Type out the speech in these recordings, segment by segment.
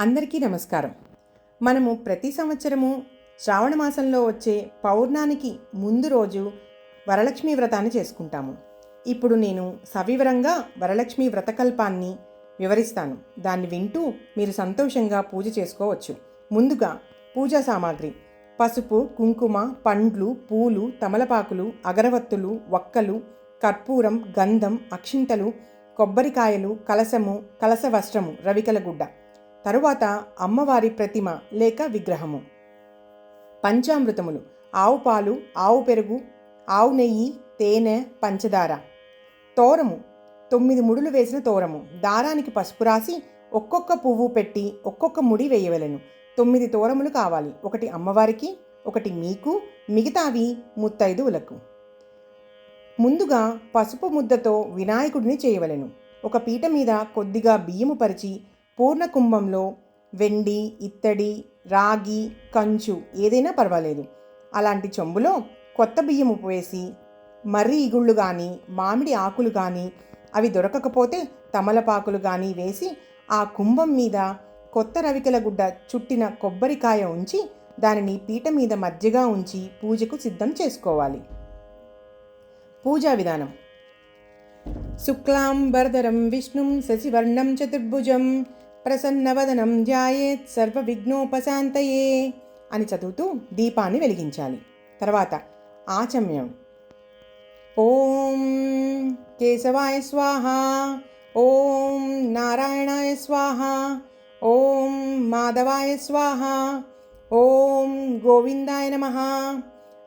అందరికీ నమస్కారం. మనము ప్రతి సంవత్సరము శ్రావణ మాసంలో వచ్చే పౌర్ణానికి ముందు రోజు వరలక్ష్మి వ్రతాన్ని చేసుకుంటాము. ఇప్పుడు నేను సవివరంగా వరలక్ష్మి వ్రతకల్పాన్ని వివరిస్తాను. దాన్ని వింటూ మీరు సంతోషంగా పూజ చేసుకోవచ్చు. ముందుగా పూజా సామాగ్రి. పసుపు కుంకుమ పండ్లు పూలు తమలపాకులు అగరవత్తులు వక్కలు కర్పూరం గంధం అక్షింతలు కొబ్బరికాయలు కలసము కలస వస్త్రము రవికల గుడ్డ. తరువాత అమ్మవారి ప్రతిమ లేక విగ్రహము. పంచామృతములు. ఆవు పాలు ఆవు పెరుగు ఆవు నెయ్యి తేనె పంచదార. తోరము. తొమ్మిది ముడులు వేసిన తోరము. దారానికి పసుపు రాసి ఒక్కొక్క పువ్వు పెట్టి ఒక్కొక్క ముడి వేయవలెను. తొమ్మిది తోరములు కావాలి. ఒకటి అమ్మవారికి ఒకటి మీకు మిగతావి ముత్తైదువులకు. ముందుగా పసుపు ముద్దతో వినాయకుడిని చేయవలెను. ఒక పీట మీద కొద్దిగా బియ్యము పరిచి పూర్ణ కుంభంలో వెండి ఇత్తడి రాగి కంచు ఏదైనా పర్వాలేదు. అలాంటి చెంబులో కొత్త బియ్యము వేసి మర్రి ఇగుళ్ళు కానీ మామిడి ఆకులు కానీ అవి దొరకకపోతే తమలపాకులు కానీ వేసి ఆ కుంభం మీద కొత్త రవికల గుడ్డ చుట్టిన కొబ్బరికాయ ఉంచి దానిని పీట మీద మధ్యగా ఉంచి పూజకు సిద్ధం చేసుకోవాలి. పూజా విధానం. శుక్లాంబరధరం విష్ణుం శశివర్ణం చతుర్భుజం ప్రసన్నవదనం ధ్యాయేత్ సర్వ విఘ్నోపశాంతయే అని చదువుతూ దీపాన్ని వెలిగించాలి. తర్వాత ఆచమ్యం. ఓం కేశవాయ స్వాహ ఓం నారాయణాయ స్వాహ ఓం మాధవాయ స్వాహ ఓం గోవిందాయ నమ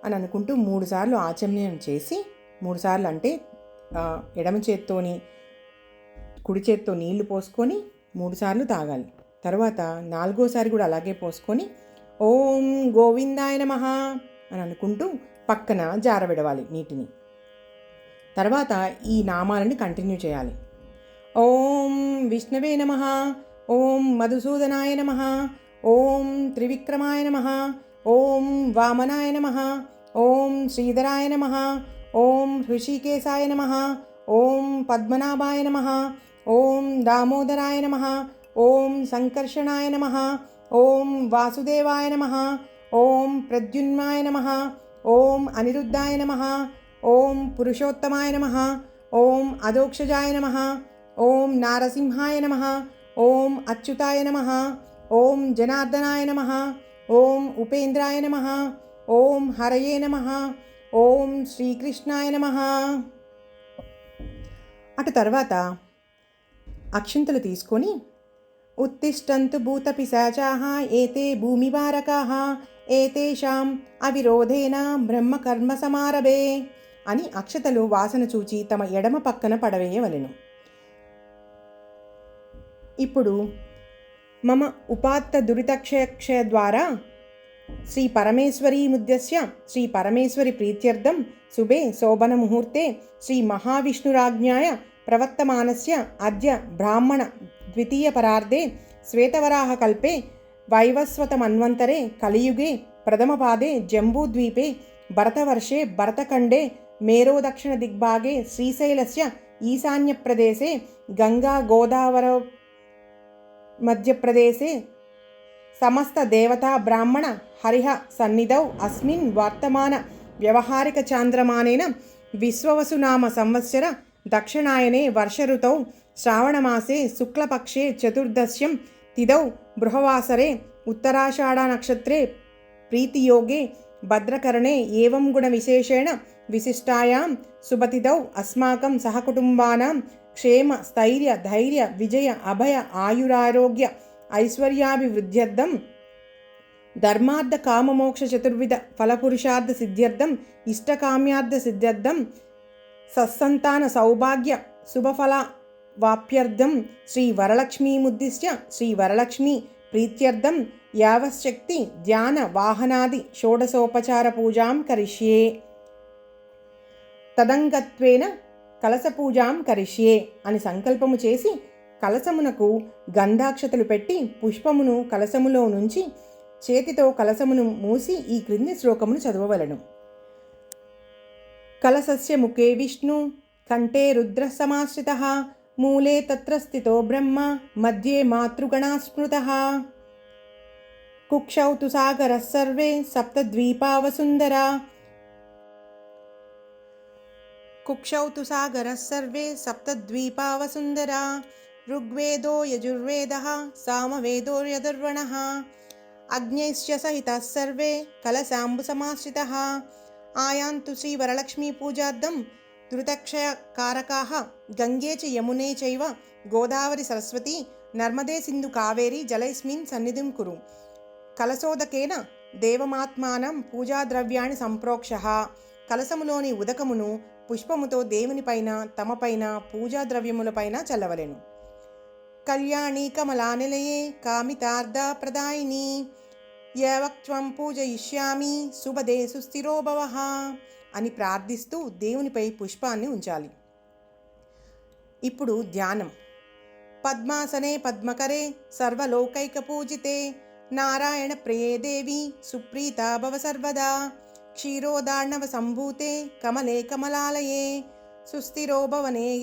అని అనుకుంటూ మూడుసార్లు ఆచమ్యం చేసి మూడుసార్లు అంటే ఎడమ చేత్తోని కుడి చేత్తో నీళ్ళు పోసుకొని మూడుసార్లు తాగాలి. తర్వాత నాలుగోసారి కూడా అలాగే పోసుకొని ఓం గోవిందాయ నమః అని అనుకుంటూ పక్కన జారవిడవాలి నీటిని. తర్వాత ఈ నామాలని కంటిన్యూ చేయాలి. ఓం విష్ణవే నమ ఓం మధుసూదనాయ నమ ఓం త్రివిక్రమాయ నమ ఓం వామనాయ నమ ఓం శ్రీధరాయ నమ ఓం హృషికేశాయ నమ ఓం పద్మనాభాయ నమ ఓం దామోదరాయ నమ ఓం సంకర్షణాయ నమ ఓం వాసుదేవాయ నమ ఓం ప్రద్యున్మాయ నమ ఓం అనిరుద్ధాయ నమ ఓం పురుషోత్తమాయ నమ ఓం అదోక్షజాయ నమ ఓం నారసింహాయ నమ ఓం అచ్యుతాయ నమ ఓం జనార్దనాయ నమ ఓం ఉపేంద్రాయ నమ ఓం హరయే నమ ఓం శ్రీకృష్ణాయ నమ అటు తర్వాత అక్షింతలు తీసుకొని ఉత్తిష్టంతు భూతపిశాచాः ఏతే భూమివారకాः ఏతేషాం అవిరోధేన బ్రహ్మకర్మ సమారభే అని అక్షతలు వాసన చూచి తమ ఎడమ పక్కన పడవేయవలెను. ఇప్పుడు మమ ఉపాత్త దురితక్షయక్షయ ద్వారా శ్రీ పరమేశ్వరీ ముద్యస్య శ్రీ పరమేశ్వరి ప్రీత్యర్థం శుభే శోభన ముహూర్తే శ్రీ మహావిష్ణురాజ్ఞాయ ప్రవర్తమానస్య అద్య బ్రాహ్మణ ద్వితీయ పరార్ధే శ్వేతవరాహకల్పే వైవస్వతమన్వంతరే కలియుగే ప్రథమపాదే జంబూద్వీపే భరతవర్షే భరతఖండే మేరో దక్షిణ దిగ్భాగే శ్రీశైలస్య ఈశాన్యప్రదేశే గంగా గోదావర మధ్యప్రదేశే సమస్త దేవతా బ్రాహ్మణ హరిహ సన్నిధౌ అస్మిన్ వర్తమాన వ్యవహారిక చాంద్రమానేన విశ్వవసునామ సంవత్సర దక్షిణాయనే వర్షఋతౌ శ్రావణమాసే శుక్లపక్షే చతుర్దశ్యం తిదౌ బృహవాసరే ఉత్తరాషాఢ నక్షత్రే ప్రీతియోగే భద్రకరణే ఏవం గుణ విశేషేణ విశిష్టాయాం సుభతిదౌ అస్మాకం సహకుటుంబానాం క్షేమ స్థైర్య ధైర్య విజయ అభయ ఆయురారోగ్య ఐశ్వర్యాభివృద్ధ్యర్థం ధర్మార్థ కామమోక్ష చతుర్విధ ఫలపురుషార్థ సిద్ధ్యర్థం ఇష్టకామ్యార్థ సిద్ధ్యర్థం సత్సంతాన సౌభాగ్య శుభఫల వాప్యర్థం శ్రీ వరలక్ష్మీముద్దిశ్య శ్రీ వరలక్ష్మీ ప్రీత్యర్థం యావశక్తి ధ్యాన వాహనాది షోడశోపచార పూజాం కరిష్యే. తదంగత్వేన కలసపూజాం కరిష్యే అని సంకల్పము చేసి కలసమునకు గంధాక్షతలు పెట్టి పుష్పమును కలసములో నుంచి చేతితో కలసమును మూసి ఈ క్రింది శ్లోకమును చదవవలను. కలసస్య ముఖే విష్ణు కంఠే రుద్ర సమాశ్రిత మూలే తత్ర స్థితో బ్రహ్మ మధ్యే మాతృగణా స్మృతः కుక్షౌ తు సాగరः సర్వే సప్తద్వీపావసుందరా కుక్షౌ తు సాగరः సర్వే సప్తద్వీపావసుందరా ఋగ్వేదో యజుర్వేదः సామవేదో యదుర్వణः అగ్నైశ్చ సహితాः సర్వే కలశాంబుసమాశ్రితः ఆయాంతు శ్రీవరలక్ష్మీపూజార్థం ధృతక్షయకారకాः గంగే చ యమునే చైవ గోదావరి సరస్వతి నర్మదే సింధు కావేరి జలైస్మిన్ సన్నిధిం కురు. కలసోదకేన దేవమాత్మానం పూజాద్రవ్యాన్ని సంప్రోక్ష. కలసములోని ఉదకమును పుష్పముతో దేవునిపైన తమపైన పూజాద్రవ్యములపైన చల్లవలెను. కళ్యాణి కమలానిలయే కామితార్థ ప్రదాయిని యవక్త్వం పూజయిష్యామి శుభదే సుస్థిరోభవ అని ప్రార్థిస్తూ దేవునిపై పుష్పాన్ని ఉంచాలి. ఇప్పుడు ధ్యానం. పద్మాసనే పద్మకరే సర్వలోకైక పూజితే నారాయణ ప్రియే దేవి సుప్రీత భవ సర్వదా క్షీరోదార్ణవ సంభూతే కమలే కమలాలయే సుస్థిరోభవనే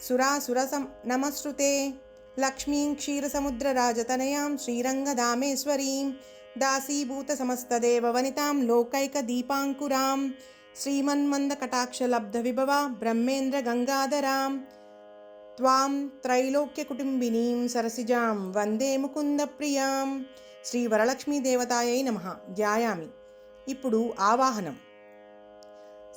సురాసుర గేహే నమశ్రుతే లక్ష్మీం క్షీరసముద్రరాజతనయాం శ్రీరంగదామేశ్వరీం దాసీభూతసమస్తదేవవనితాం లోకైకదీపాంకురాం శ్రీమన్మందకటాక్షలబ్ధవిభవ ब्रह्मेन्द्रगङ्गाधरां త్వాం త్రైలోక్యకుటుంబినీం సరసిజాం వందే मुकुन्दप्रियां శ్రీ వరలక్ష్మీదేవతాయై నమ. ధ్యాయామి. ఇప్పుడు ఆవాహనం.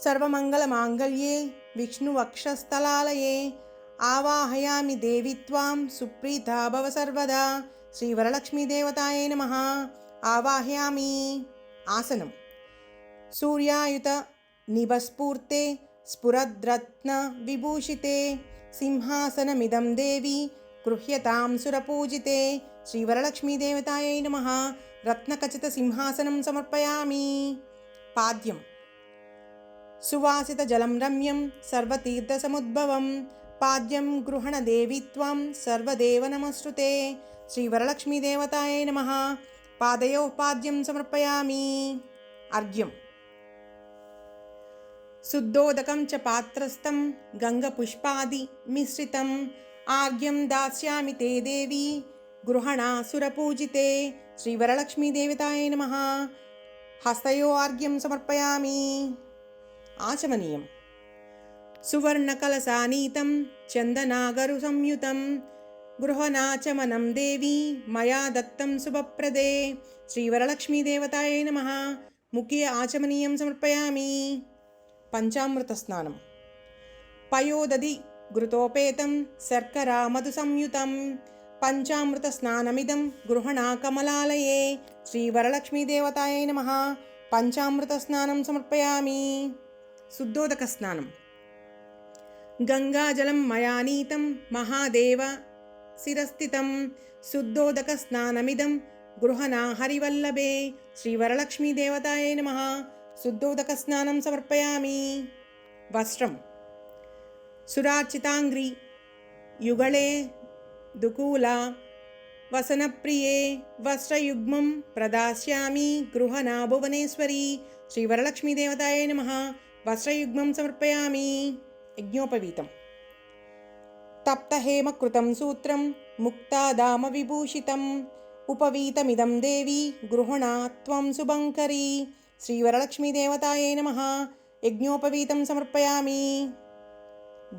సర్వమంగళమాంగళ్యే విష్ణువక్షస్థలాలయే ఆవాహయామి దేవిత్వాం సుప్రీతా భవ సర్వదా. శ్రీ శ్రీవరలక్ష్మీదేవతాయై నమ. ఆవాహయామి. ఆసనం. సూర్యాయుత నిభస్ఫూర్తే స్ఫురద్రత్న విభూషితే సింహాసనమిదం దేవి గృహ్యతాం సురపూజితే. శ్రీ శ్రీవరలక్ష్మీదేవతాయై నమ. రత్నఖచిత సింహాసనం సమర్పయామి. పాద్యం. సువాసిత జలం రమ్యం సర్వతీర్థసముద్భవం పాద్యం గృహణ దేవిత్వం సర్వదేవ నమశ్రుతే శ్రీవరలక్ష్మీదేవతాయై నమ. పాదయో పాద్యం సమర్పయామి. అర్ఘ్యం. శుద్ధోదకం చ పాత్రస్థం గంగపుష్పాది మిశ్రితం. ఆర్ఘ్యం దాస్యామి తే దేవి. గృహణాసురపూజితే శ్రీవరలక్ష్మీదేవతాయై నమ. హస్తయో ఆర్ఘ్యం సమర్పయామి. ఆచమనీయం. సువర్ణకలసానీతం చందనాగరు సంయుతం గృహనాచమనం దేవి మయా దత్తం శుభప్రదే శ్రీవరలక్ష్మీదేవతాయై నమ ముఖ్య ఆచమనీయం సమర్పయామి పంచామృత స్నానం పయోదది ఘృతోపేతం శర్కరా మధు సంయుతం పంచామృత స్నానమిదం గృహణా కమలాలయే శ్రీవరలక్ష్మీదేవతాయై నమ పంచామృత స్నానం సమర్పయామి శుద్ధోదక స్నానం గంగాజలం మయానీతం మహాదేవ. శిరస్థితం శుద్ధోదక స్నానమిదం గృహనా హరివల్లభే శ్రీవరలక్ష్మీదేవతాయే నమ. శుద్ధోదక స్నానం సమర్పయామి. వస్త్రం. సురార్చితాంగ్రి. యుగళే. దుకూల. వసనప్రియే. వస్త్రయుగ్మం ప్రదాస్యామి. గృహనా భువనేశ్వరి శ్రీవరలక్ష్మీదేవతాయే నమ. వస్త్రయుగ్మం సమర్పయామి. యజ్ఞోపవీతం తప్తహేమకృతం సూత్రం ముక్తాదామ విభూషితం. ఉపవీతమిదం దేవి గృహణా త్వం శుభంకరీ శ్రీవరలక్ష్మీదేవతాయై నమ. యజ్ఞోపవీతం సమర్పయామి.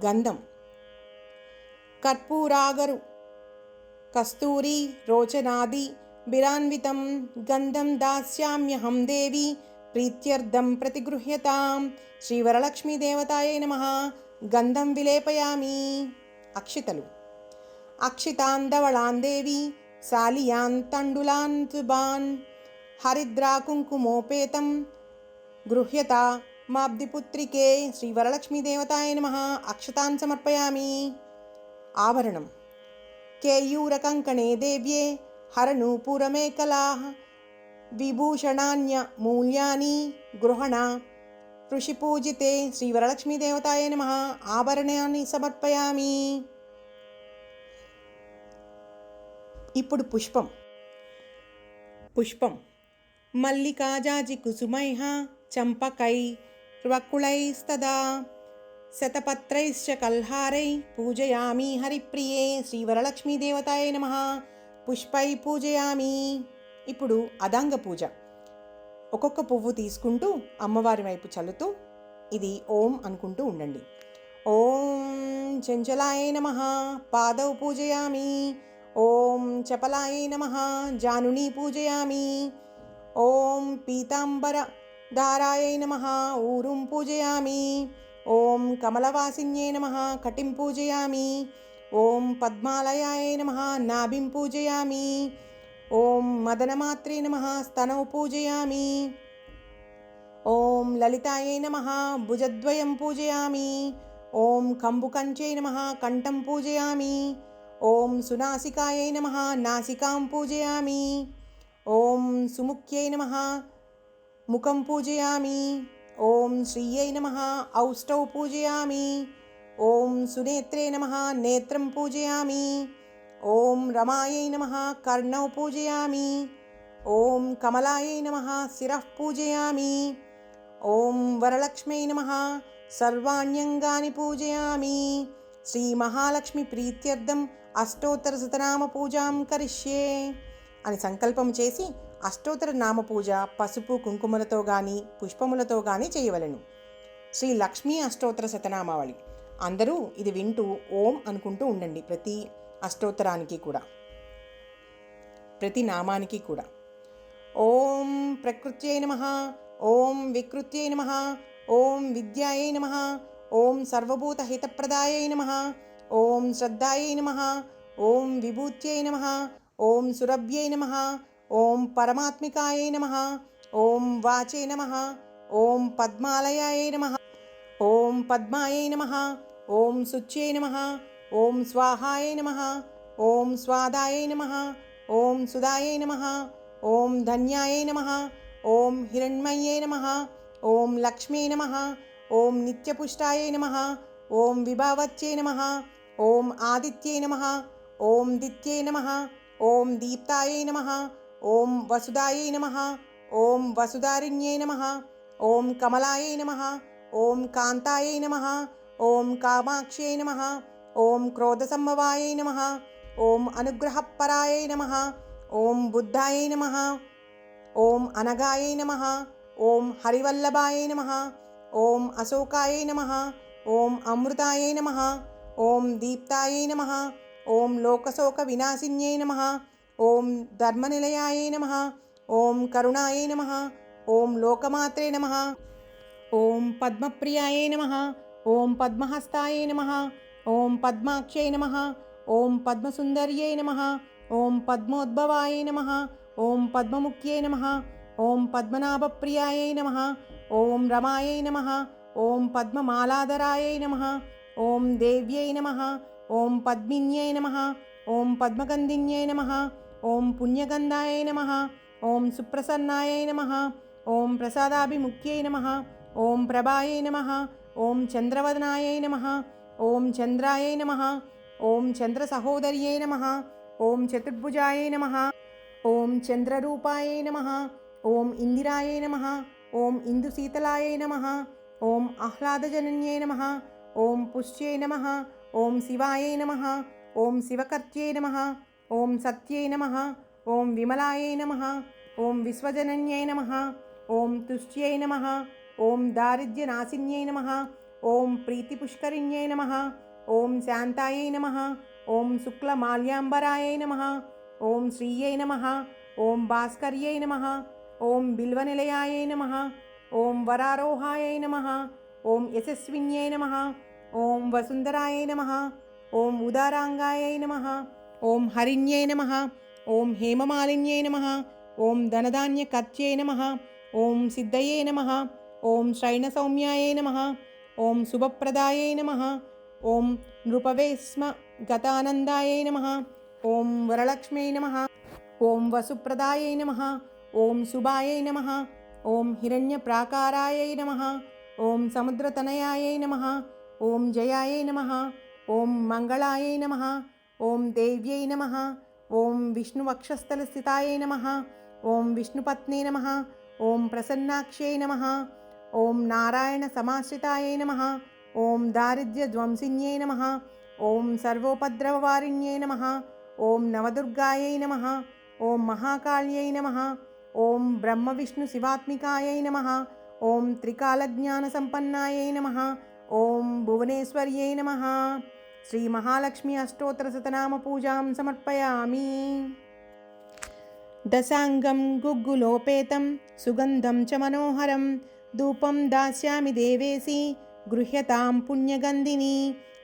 గంధం. కర్పూరాగరు. కస్తూరి రోచనాది బిరాన్వితం. గంధం దాస్యామ్యహం దేవి ప్రీత్యర్థం ప్రతిగృహ్యతాం. శ్రీవరలక్ష్మీదేవతాయై నమ. గంధం విలేపయామి. అక్షితలు. అక్షితాందవళాన్ దేవి శాలియాన్ తండులాన్ తుబాన్ హరిద్రా కుంకుమోపేతం గృహ్యత మాబ్దిపుత్రికే శ్రీవరలక్ష్మీదేవతాయ నమ అక్షతాన్ సమర్పయామి. ఆభరణం. కేయూరకంకణే దేవ్యే హరనూపురమేకలా విభూషణాన్య మూల్యాని గృహణ ఋషిపూజితే శ్రీవరలక్ష్మీదేవతాయ నమ. ఆభరణాన్ని సమర్పయామి. ఇప్పుడు పుష్పం. పుష్పం. మల్లికాజాజి కుసుమైః చంపకై వకుళైస్తదా శతపత్రైశ్చ కల్హారై పూజయామి హరిప్రియే శ్రీవరలక్ష్మీదేవతాయ నమ. పుష్పై పూజయామి. ఇప్పుడు అదాంగ పూజ. ఒక్కొక్క పువ్వు తీసుకుంటూ అమ్మవారి వైపు చల్లుతూ ఇది ఓం అనుకుంటూ ఉండండి. ఓం చెంచలాయ నమ పాదౌ పూజయామి. ఓం చపలాయ నమ జానుని పూజయామి. ఓం పీతాంబర దారాయ నమ ఊరుం పూజయామి. ఓం కమలవాసిన్యే నమ కటిం పూజయామి. ఓం పద్మాలయాయ నమ నాభిం పూజయామి. ఓం మదనమాత్రే నమ స్తనౌ పూజయామి. ఓం లలితాయై నమ భుజద్వయం పూజయామి. ఓం కంబుకంచై నమ కంఠం పూజయామి. ఓం సునాసికాయై నమ నాసికాం పూజయామి. ఓం సుముఖ్యై నమ ముఖం పూజయామి. ఓం శ్రీయై నమ ఔష్టౌ పూజయామి. ఓం సునేత్రే నమ నేత్రం పూజయామి. ఓం రమాయై నమ కర్ణౌ పూజయామి. ఓం కమలాయై నమ శిరః పూజయామి. ఓం వరలక్ష్మై నమ సర్వాణ్యంగాని పూజయామి. శ్రీ మహాలక్ష్మి ప్రీత్యర్థం అష్టోత్తర శతనామ పూజాం కరిష్యే అని సంకల్పం చేసి అష్టోత్తర నామ పూజ పసుపు కుంకుమలతో కానీ పుష్పములతో కానీ చేయవలెను. శ్రీ లక్ష్మీ అష్టోత్తర శతనామావళి అందరూ ఇది వింటూ ఓం అనుకుంటూ ఉండండి. ప్రతి అష్టోత్తరానికి కూడా ప్రతి నామానికి కూడా ఓం ప్రకృత్యై నమ ఓం వికృత్యై నమ ఓం విద్యాయై నమ ఓం సర్వభూత హితప్రదాయై నమ ఓం శ్రద్ధాయై నమ ఓం విభూత్యై నమ ఓం సురభ్యై నమ ఓం పరమాత్మికాయై నమ ఓం వాచే నమ ఓం పద్మాలయాయ నమ ఓం పద్మాయై నమ ఓం శుచ్యై నమ ॐ स्वाहाय नमः ॐ स्वादाय नमः ॐ सुदाय नमः ॐ धन्याय नमः ॐ हिरण्मये नमः ॐ लक्ष्म्ये नमः ॐ नित्यपुष्टाय नमः ॐ विभवत्यै नमः ॐ आदित्ये नमः ॐ दित्ये नमः ॐ दीप्ताय नमः ॐ वसुधाय नमः ॐ वसुधारिण्ये नमः ॐ कमलाय नमः ॐ कान्ताय नमः ॐ कामाक्ष्यै नमः ఓం క్రోధసంభవాయ నమ ఓం అనుగ్రహపరాయ నమ ఓం బుద్ధాయ నమ ఓం అనగాయ నమ ఓం హరివల్లభాయ నమ ఓం అశోకాయ నమ ఓం అమృతాయ నమ ఓం దీప్తాయ నమ ఓం లోకశోక వినాశిన్యై నమ ఓం ధర్మనిలయాయ నమ ఓం కరుణాయ నమ ఓం లోకమాత్రే నమ ఓం పద్మప్రియాయ నమ ఓం పద్మహస్తాయ నమ ॐ पद्माक्ष्यै नमः ॐ पद्मसुन्दर्यै नमः ॐ पद्मोद्भवाय नमः ॐ पद्ममुख्यै नमः ॐ पद्मनाभप्रियायै नमः ॐ रमायै नमः ॐ पद्ममालाधरायै नमः ॐ देव्यै नमः ॐ पद्मिन्यै नमः ॐ पद्मगन्धिन्यै नमः ॐ पुण्यगन्धायै नमः ॐ सुप्रसन्नायै नमः ॐ प्रसादाभिमुख्यै नमः ॐ प्रभायै नमः ॐ चन्द्रवदनायै नमः ఓం చంద్రాయ నమ ఓం చంద్ర సహోదర్యై నమ ఓం చతుర్భుజాయ నమ ఓం చంద్రరూపాయ నమ ఓం ఇందిరాయ నమ ఓం ఇందుశీతలాయై నమ ఓం ఆహ్లాదజనన్యై నమ ఓం పుష్యై నమ ఓం శివాయ నమ ఓం శివకర్త్యై నమ ఓం సత్యై నమ ఓం విమలాయ నమ ఓం విశ్వజనన్యై నమ ఓం తుష్ట్యై నమ ఓం దారిద్ర్యనాశిన్యై నమ ॐ प्रीतिपुष्करिण्यै नमः ॐ शान्तायै नमः ॐ शुक्लमाल्याम्बरायै नमः ॐ श्रीयै नमः ॐ भास्कर्यै नमः ॐ बिल्वनिलयायै नमः ॐ वरारोहायै नमः ॐ यशस्विन्यै नमः ॐ वसुन्धरायै नमः ॐ उदाराङ्गायै नमः ॐ हरिण्यै नमः ॐ हेममालिन्यै नमः ॐ धनधान्यकत्यै नमः ॐ सिद्धये नमः ॐ शयनसौम्याय नमः ॐ शुभप्रदायै नमः ॐ नृपवे स्म गतानन्दायै नमः ॐ वरलक्ष्म्यै नमः ॐ वसुप्रदायै नमः ॐ शुभाय नमः ॐ हिरण्यप्राकारायै नमः ॐ समुद्रतनयायै नमः ॐ जयायै नमः ॐ मङ्गलायै नमः ॐ देव्यै नमः ॐ विष्णुवक्षस्थलस्थितायै नमः ॐ विष्णुपत्न्यै नमः ॐ प्रसन्नाक्ष्यै नमः ఓం నారాయణ సమాశ్రితాయై నమ. ఓం దారిద్ర్య దారిద్ర్యధ్వంసిన్యై నమ. ఓం సర్వోపద్రవవారిణ్యై నమ. ఓం నవదుర్గాయై నమ. ఓం మహాకాళ్యై నమ. ఓం బ్రహ్మ విష్ణు శివాత్మికాయై నమ. ఓం త్రికాలజ్ఞానసంపన్నాయై నమ. ఓం భువనేశ్వర్యై నమ. శ్రీ మహాలక్ష్మి అష్టోత్తర శతనామ పూజాం సమర్పయామి. దశాంగం గుగ్గులోపేతం సుగంధం చ మనోహరం ధూపం దాస్యామి దేవేసి గృహ్యతాం పుణ్యగంధిని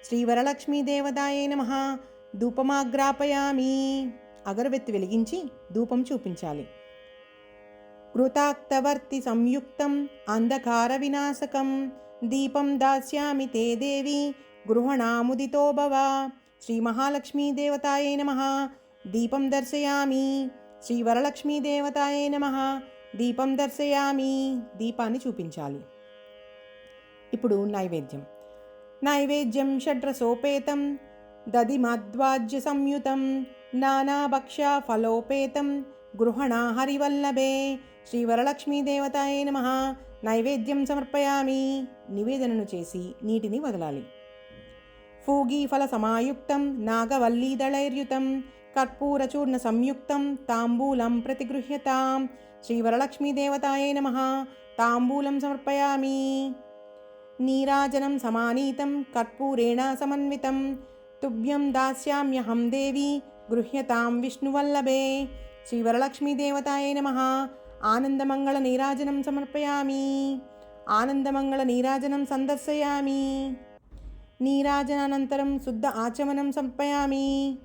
శ్రీవరలక్ష్మీదేవతాయే నమ ధూపమాగ్రాపయామి అగరవెత్తి వెలిగించి ధూపం చూపించాలి కృతాక్తవర్తి సంయుక్తం అంధకార వినాశకం దీపం దాస్యామి తే దేవి గృహణాముదితో భవ శ్రీ మహాలక్ష్మీదేవతాయే నమ దీపం దర్శయామి శ్రీ వరలక్ష్మీదేవతాయే నమ దీపం దర్శయామి దీపాన్ని చూపించాలి. ఇప్పుడు నైవేద్యం. నైవేద్యం షడ్రసోపేతం దదిమద్వాజ్య సంయుతం నానాభక్ష ఫలోపేతం గృహణా హరివల్లభే శ్రీవరలక్ష్మీదేవతాయే నమ. నైవేద్యం సమర్పయామి. నివేదనను చేసి నీటిని వదలాలి. ఫూగీఫల సమాయుక్తం నాగవల్లీదళైర్యుతం కర్పూరచూర్ణ సంయుక్తం తాంబూలం ప్రతిగృహ్యతాం. శ్రీవరలక్ష్మీదేవతాయే నమ. తాంబూలం సమర్పయామి. నీరాజనం సమానీతం కర్పూరేణ సమన్వితం. తుభ్యం దాస్యామ్యహం దేవి గృహ్యతాం విష్ణువల్లభే. శ్రీవరలక్ష్మీదేవతాయే నమ. ఆనందమంగళ నీరాజనం సమర్పయామి. ఆనందమంగళ నీరాజనం సందర్శయామి. నీరాజనానంతరం శుద్ధ ఆచమనం సమర్పయామి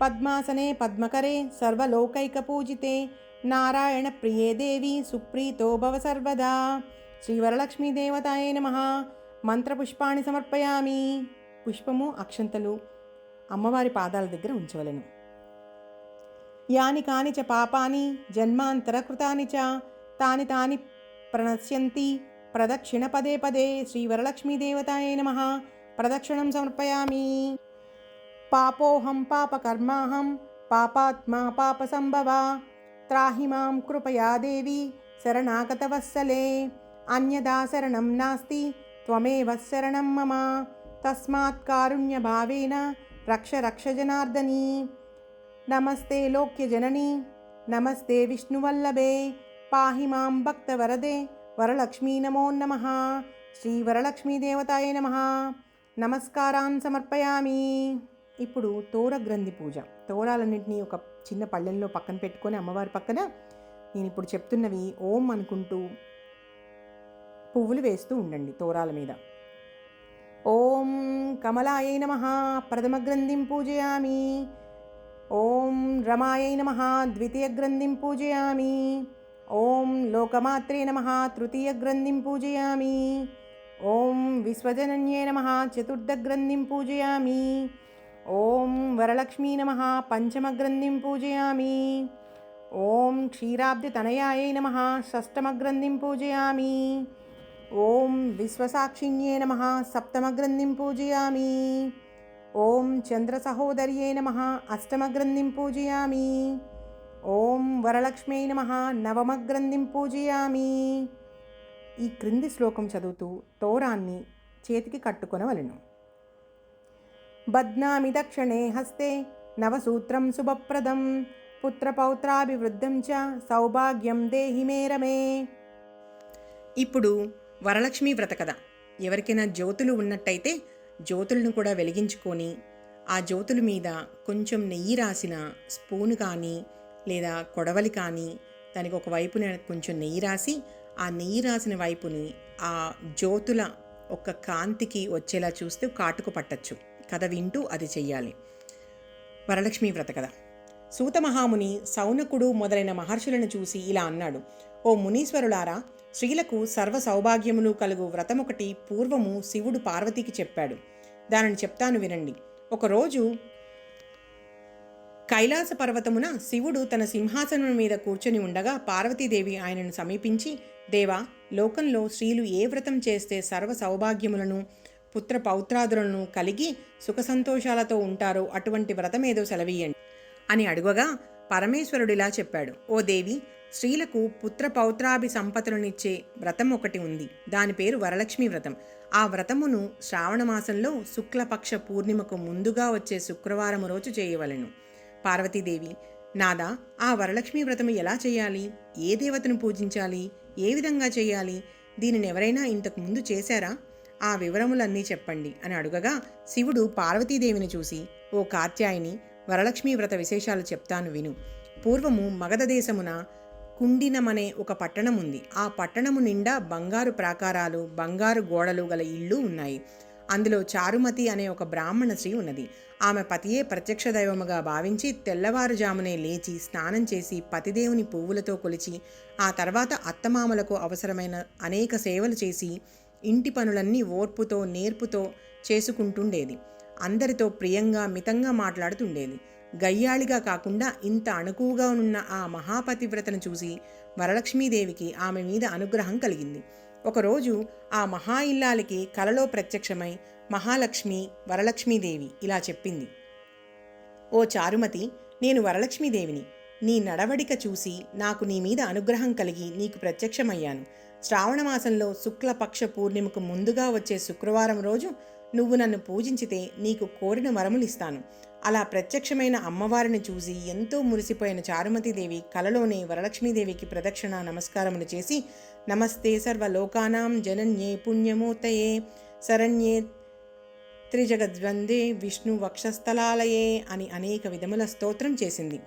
పద్మాసనే పద్మకరే సర్వలోకైకపూజితే. నారాయణ ప్రియే దేవి సుప్రీతో భవ సర్వదా. శ్రీవరలక్ష్మీదేవతాయే నమ. మంత్రపుష్పాన్ని సమర్పయామి. పుష్పము అక్షంతలు అమ్మవారి పాదాల దగ్గర ఉంచవలను. యాని కాని చ పాపాని జన్మాంతరకృతాని చ తాని తాని ప్రణశ్యంతి. ప్రదక్షిణ పదే పదే శ్రీవరలక్ష్మీదేవతాయే నమ. ప్రదక్షిణం సమర్పయామి. పాపోహం పాపకర్మాహం పాపాత్మా పాపసంభవ త్రాహి మాం కృపయా దేవి శరణాగతవత్సలే అన్యదా శరణం నాస్తి త్వమేవ శరణం మమ తస్మాత్ కారుణ్యభావేన రక్ష రక్ష జనార్దని నమస్తే లోక్యజనని నమస్తే విష్ణువల్లభే పాహి మాం భక్తవరదే వరలక్ష్మీ నమో నమ శ్రీవరలక్ష్మీదేవతాయ నమ నమస్కారాన్ సమర్పయామి ఇప్పుడు తోర గ్రంథి పూజ. తోరాలన్నింటినీ ఒక చిన్న పళ్ళెంలో పక్కన పెట్టుకొని అమ్మవారి పక్కన నేను ఇప్పుడు చెప్తున్నవి ఓం అనుకుంటూ పువ్వులు వేస్తూ ఉండండి తోరాల మీద. ఓం కమలాయ నమ ప్రథమ గ్రంథిం పూజయామి. ఓం రమాయై నమ ద్వితీయ గ్రంథిం పూజయామి. ఓం లోకమాత్రే నమ తృతీయ గ్రంథిం పూజయామి. ఓం విశ్వజనన్యే నమ చతుర్థగ్రంథిం పూజయామి. ఓం వరలక్ష్మీ నమ. పంచమగ్రంథిం పూజయామి. ఓం క్షీరాబ్దితనయాయై నమ. షష్టమగ్రంథిం పూజయామి. ఓం విశ్వసాక్షిణ్యే నమ. సప్తమగ్రంథిం పూజయామి. ఓం చంద్రసహోదర్యే నమ. అష్టమగ్రంథిం పూజయామి. ఓం వరలక్ష్మీ నమ. నవమగ్రంథిం పూజయామి. ఈ క్రింది శ్లోకం చదువుతూ తోరాన్ని చేతికి కట్టుకొనవలను. బద్నామి దక్షిణే హస్తే నవసూత్రం శుభప్రదం. పుత్రపౌత్రాభివృద్ధం చ సౌభాగ్యం దేహి మేరమే ఇప్పుడు వరలక్ష్మి వ్రత కథ ఎవరికైనా జ్యోతులు ఉన్నట్టయితే జ్యోతులను కూడా వెలిగించుకొని ఆ జ్యోతుల మీద కొంచెం నెయ్యి రాసిన స్పూన్ కానీ లేదా కొడవలి కానీ దానికి ఒక వైపున కొంచెం నెయ్యి రాసి ఆ నెయ్యి రాసిన వైపుని ఆ జ్యోతుల ఒక కాంతికి వచ్చేలా చూస్తే కాటుకు పట్టచ్చు. కథ వింటూ అది చెయ్యాలి. వరలక్ష్మి వ్రత కథ సూత మహాముని సౌనకుడు మొదలైన మహర్షులను చూసి ఇలా అన్నాడు. ఓ మునీశ్వరులారా స్త్రీలకు సర్వ సౌభాగ్యములు కలుగు వ్రతమొకటి పూర్వము శివుడు పార్వతికి చెప్పాడు. దానిని చెప్తాను వినండి. ఒకరోజు కైలాస పర్వతమున శివుడు తన సింహాసనం మీద కూర్చొని ఉండగా పార్వతీదేవి ఆయనను సమీపించి దేవా లోకంలో స్త్రీలు ఏ వ్రతం చేస్తే సర్వ సౌభాగ్యములను పుత్ర పౌత్రాదులను కలిగి సుఖ సంతోషాలతో ఉంటారో. అటువంటి వ్రతమేదో సెలవీయండి అని అడుగగా పరమేశ్వరుడిలా చెప్పాడు. ఓ దేవి స్త్రీలకు పుత్ర పౌత్రాభి సంపతులనిచ్చే వ్రతం ఒకటి ఉంది. దాని పేరు వరలక్ష్మి వ్రతం. ఆ వ్రతమును శ్రావణమాసంలో శుక్లపక్ష పూర్ణిమకు ముందుగా వచ్చే శుక్రవారం రోజు చేయవలెను. పార్వతీదేవి నాదా ఆ వరలక్ష్మి వ్రతము ఎలా చేయాలి? ఏ దేవతను పూజించాలి? ఏ విధంగా చేయాలి? దీనిని ఎవరైనా ఇంతకు ముందు చేశారా? ఆ వివరములన్నీ చెప్పండి అని అడుగగా శివుడు పార్వతీదేవిని చూసి ఓ కాత్యాయిని వరలక్ష్మీ వ్రత విశేషాలు చెప్తాను విను. పూర్వము మగధ దేశమున కుండినమనే ఒక పట్టణం ఉంది ఆ పట్టణము నిండా బంగారు ప్రాకారాలు బంగారు గోడలు గల ఇళ్ళు ఉన్నాయి. అందులో చారుమతి అనే ఒక బ్రాహ్మణ స్త్రీ ఉన్నది. ఆమె పతియే ప్రత్యక్ష దైవముగా భావించి తెల్లవారుజామునే లేచి స్నానం చేసి పతిదేవుని పువ్వులతో కొలిచి ఆ తర్వాత అత్తమామలకు అవసరమైన అనేక సేవలు చేసి ఇంటి పనులన్నీ ఓర్పుతో నేర్పుతో చేసుకుంటుండేది. అందరితో ప్రియంగా మితంగా మాట్లాడుతుండేది. గయ్యాళిగా కాకుండా ఇంత అణుకువగా ఉన్న ఆ మహాపతివ్రతను చూసి వరలక్ష్మీదేవికి ఆమె మీద అనుగ్రహం కలిగింది. ఒకరోజు ఆ మహా ఇల్లాలికి కలలో ప్రత్యక్షమై మహాలక్ష్మి వరలక్ష్మీదేవి ఇలా చెప్పింది. ఓ చారుమతి నేను వరలక్ష్మీదేవిని. నీ నడవడిక చూసి నాకు నీ మీద అనుగ్రహం కలిగి నీకు ప్రత్యక్షమయ్యాను. శ్రావణమాసంలో శుక్లపక్ష పూర్ణిమకు ముందుగా వచ్చే శుక్రవారం రోజు నువ్వు నన్ను పూజించితే నీకు కోరిన వరములు ఇస్తాను. అలా ప్రత్యక్షమైన అమ్మవారిని చూసి ఎంతో మురిసిపోయిన చారుమతిదేవి కలలోనే వరలక్ష్మీదేవికి ప్రదక్షిణ నమస్కారములు చేసి నమస్తే సర్వలోకానాం జనన్యే పుణ్యమూర్తయే శరణ్యే త్రిజగద్వందే విష్ణు వక్షస్థలాలయే అని అనేక విధముల స్తోత్రం చేసింది.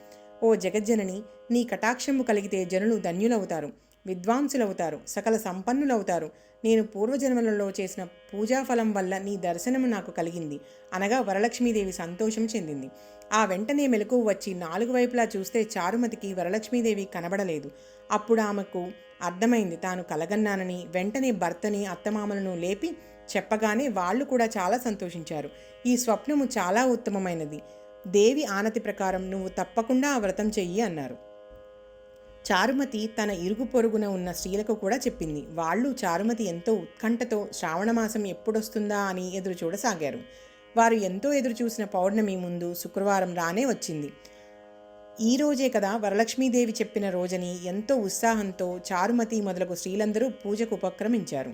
ఓ జగజ్జనని నీ కటాక్షము కలిగితే జనులు ధన్యులవుతారు విద్వాంసులవుతారు సకల సంపన్నులవుతారు. నేను పూర్వజన్మలలో చేసిన పూజాఫలం వల్ల నీ దర్శనము నాకు కలిగింది. అనగా వరలక్ష్మీదేవి సంతోషం చెందింది. ఆ వెంటనే మెలకు వచ్చి నాలుగు వైపులా చూస్తే చారుమతికి వరలక్ష్మీదేవి కనబడలేదు. అప్పుడు ఆమెకు అర్థమైంది తాను కలగన్నానని. వెంటనే భర్తని అత్తమామలను లేపి చెప్పగానే వాళ్ళు కూడా చాలా సంతోషించారు. ఈ స్వప్నము చాలా ఉత్తమమైనది. దేవి ఆనతి ప్రకారం నువ్వు తప్పకుండా ఆ వ్రతం చెయ్యి అన్నారు. చారుమతి తన ఇరుగు పొరుగున ఉన్న స్త్రీలకు కూడా చెప్పింది. వాళ్ళు చారుమతి ఎంతో ఉత్కంఠతో శ్రావణమాసం ఎప్పుడొస్తుందా అని ఎదురు చూడసాగారు. వారు ఎంతో ఎదురు చూసిన పౌర్ణమి ముందు శుక్రవారం రానే వచ్చింది. ఈ రోజే కదా వరలక్ష్మీదేవి చెప్పిన రోజని ఎంతో ఉత్సాహంతో చారుమతి మొదలగు స్త్రీలందరూ పూజకు ఉపక్రమించారు.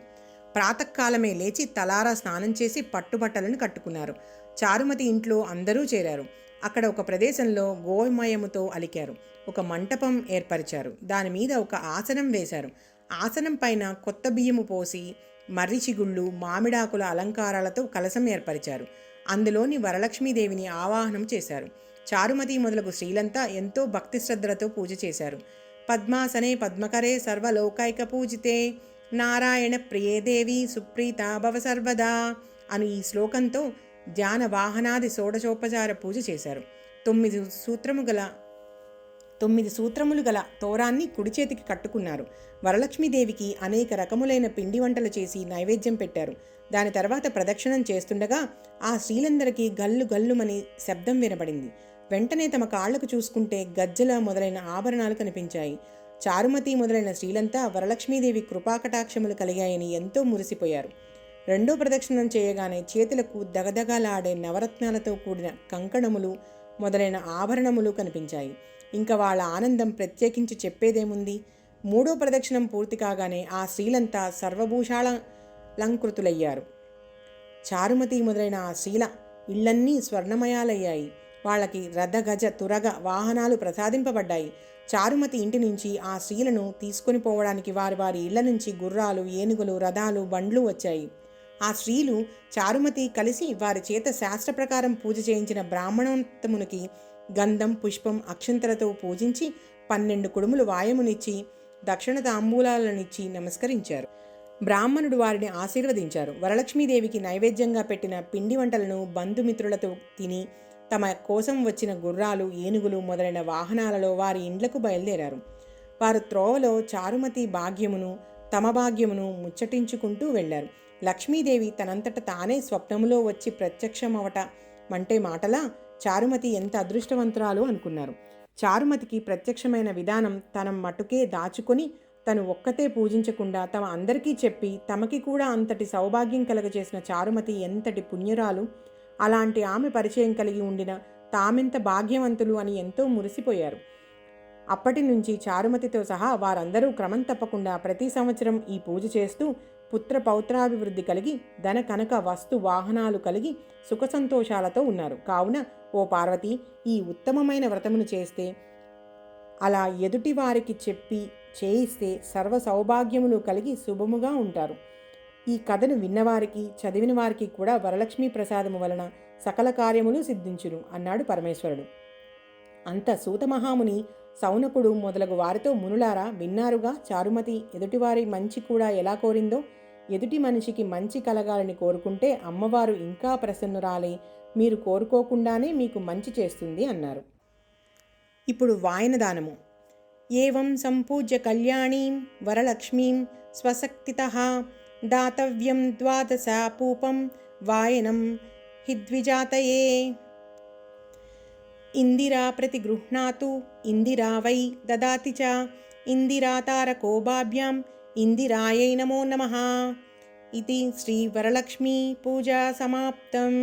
ప్రాతకాలమే లేచి తలారా స్నానం చేసి పట్టుబట్టలను కట్టుకున్నారు. చారుమతి ఇంట్లో అందరూ చేరారు. అక్కడ ఒక ప్రదేశంలో గోమయముతో అలికారు. ఒక మంటపం ఏర్పరిచారు. దాని మీద ఒక ఆసనం వేశారు. ఆసనం పైన కొత్త బియ్యము పోసి మర్రి చిగుళ్ళు మామిడాకుల అలంకారాలతో కలసం ఏర్పరిచారు. అందులోని వరలక్ష్మీదేవిని ఆవాహనం చేశారు. చారుమతి మొదలగు స్త్రీలంతా ఎంతో భక్తి శ్రద్ధలతో పూజ చేశారు. పద్మాసనే పద్మకరే సర్వలోకైక పూజితే నారాయణ ప్రియే దేవి సుప్రీత భవ సర్వదా అని ఈ శ్లోకంతో ధ్యాన వాహనాది షోడశోపచార పూజ చేశారు. తొమ్మిది సూత్రము గల తొమ్మిది సూత్రములు గల తోరాన్ని కుడి చేతికి కట్టుకున్నారు. వరలక్ష్మీదేవికి అనేక రకములైన పిండి వంటలు చేసి నైవేద్యం పెట్టారు. దాని తర్వాత ప్రదక్షిణం చేస్తుండగా ఆ స్త్రీలందరికీ గల్లు గల్లుమని శబ్దం వినబడింది. వెంటనే తమ కాళ్ళకు చూసుకుంటే గజ్జల మొదలైన ఆభరణాలు కనిపించాయి. చారుమతి మొదలైన స్త్రీలంతా వరలక్ష్మీదేవి కృపాకటాక్షములు కలిగాయని ఎంతో మురిసిపోయారు. రెండో ప్రదక్షిణం చేయగానే చేతులకు దగదగలాడే నవరత్నాలతో కూడిన కంకణములు మొదలైన ఆభరణములు కనిపించాయి. ఇంకా వాళ్ళ ఆనందం ప్రత్యేకించి చెప్పేదేముంది? మూడో ప్రదక్షిణం పూర్తి కాగానే ఆ స్త్రీలంతా సర్వభూషాలంకృతులయ్యారు చారుమతి మొదలైన ఆ స్త్రీల ఇళ్ళన్నీ స్వర్ణమయాలయ్యాయి. వాళ్ళకి రథ గజ తురగ వాహనాలు ప్రసాదింపబడ్డాయి. చారుమతి ఇంటి నుంచి ఆ స్త్రీలను తీసుకొని పోవడానికి వారి వారి ఇళ్ళ నుంచి గుర్రాలు ఏనుగులు రథాలు బండ్లు వచ్చాయి. ఆ స్త్రీలు చారుమతి కలిసి వారి చేత శాస్త్ర ప్రకారం పూజ చేయించిన బ్రాహ్మణోత్తమునికి గంధం పుష్పం అక్షంతలతో పూజించి పన్నెండు కుడుములు వాయమునిచ్చి దక్షిణ తాంబూలాలనిచ్చి నమస్కరించారు. బ్రాహ్మణుడు వారిని ఆశీర్వదించారు. వరలక్ష్మీదేవికి నైవేద్యంగా పెట్టిన పిండి వంటలను బంధుమిత్రులతో తిని తమ కోసం వచ్చిన గుర్రాలు ఏనుగులు మొదలైన వాహనాలలో వారి ఇండ్లకు బయలుదేరారు. వారు త్రోవలో చారుమతి భాగ్యమును తమ భాగ్యమును ముచ్చటించుకుంటూ వెళ్ళారు లక్ష్మీదేవి తనంతట తానే స్వప్నములో వచ్చి ప్రత్యక్షమవట అంటే మాటలా చారుమతి ఎంత అదృష్టవంతురాలు అనుకున్నారు. చారుమతికి ప్రత్యక్షమైన విధానం తన మటుకే దాచుకొని తను ఒక్కతే పూజించకుండా తమ అందరికీ చెప్పి తమకి కూడా అంతటి సౌభాగ్యం కలగజేసిన చారుమతి ఎంతటి పుణ్యురాలు. అలాంటి ఆమె పరిచయం కలిగి ఉండిన తామెంత భాగ్యవంతులు అని ఎంతో మురిసిపోయారు. అప్పటి నుంచి చారుమతితో సహా వారందరూ క్రమం తప్పకుండా ప్రతి సంవత్సరం ఈ పూజ చేస్తూ పుత్ర పౌత్రాభివృద్ధి కలిగి ధన కనక వస్తు వాహనాలు కలిగి సుఖ సంతోషాలతో ఉన్నారు. కావున ఓ పార్వతి ఈ ఉత్తమమైన వ్రతమును చేస్తే అలా ఎదుటి వారికి చెప్పి చేయిస్తే సర్వ సౌభాగ్యములు కలిగి శుభముగా ఉంటారు. ఈ కథను విన్నవారికి చదివిన వారికి కూడా వరలక్ష్మీ ప్రసాదము వలన సకల కార్యములు సిద్ధించును అన్నాడు పరమేశ్వరుడు. అంత సూతమహాముని సౌనకుడు మొదలగు వారితో మునులారా విన్నారుగా? చారుమతి ఎదుటివారి మంచి కూడా ఎలా కోరిందో? ఎదుటి మనిషికి మంచి కలగాలని కోరుకుంటే అమ్మవారు ఇంకా ప్రసన్నురాలై మీరు కోరుకోకుండానే మీకు మంచి చేస్తుంది అన్నారు. ఇప్పుడు వాయనదానము ఏవం సంపూజ్య కళ్యాణీం వరలక్ష్మీం స్వశక్తిత దాతవ్యం ద్వాదశ పూపం వాయనం హిద్విజాతయే. ఇందిరా ప్రతి గృహ్ణాతు ఇందిరా వై దదాతి చ. ఇందిరాతారకోభాభ్యాం ఇందిరాయై నమో నమ. ఇది శ్రీ వరలక్ష్మీ పూజా సమాప్తం.